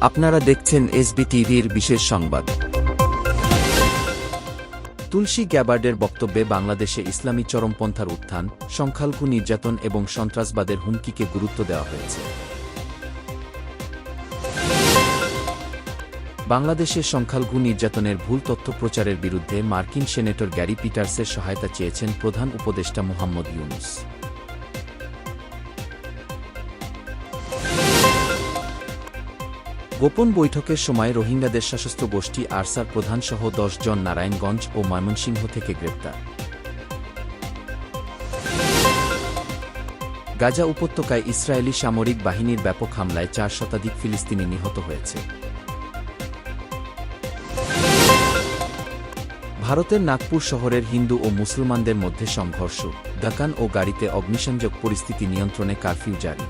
আপনারা দেখছেন এসবি টিভির বিশেষ সংবাদ। তুলসী গ্যাবার্ডের বক্তব্যে বাংলাদেশে ইসলামী চরমপন্থার উত্থান, সংখ্যালঘু নির্যাতন এবং সন্ত্রাসবাদের হুমকিকে গুরুত্ব দেওয়া হয়েছে। বাংলাদেশে সংখ্যালঘু নির্যাতনের ভুল তথ্য প্রচারের বিরুদ্ধে মার্কিন সেনেটর গ্যারি পিটার্সের সহায়তা চেয়েছেন প্রধান উপদেষ্টা মোহাম্মদ ইউনুস। গোপন বৈঠকের সময় রোহিঙ্গাদের সশস্ত্র গোষ্ঠী আরসার প্রধানসহ জন নারায়ণগঞ্জ ও ময়মনসিংহ থেকে গ্রেপ্তার। গাজা উপত্যকায় ইসরায়েলি সামরিক বাহিনীর ব্যাপক হামলায় চার শতাধিক ফিলিস্তিনি নিহত হয়েছে। ভারতের নাগপুর শহরের হিন্দু ও মুসলমানদের মধ্যে সংঘর্ষ দোকান ও গাড়িতে অগ্নিসংযোগ পরিস্থিতি নিয়ন্ত্রণে কারফিউ জারি।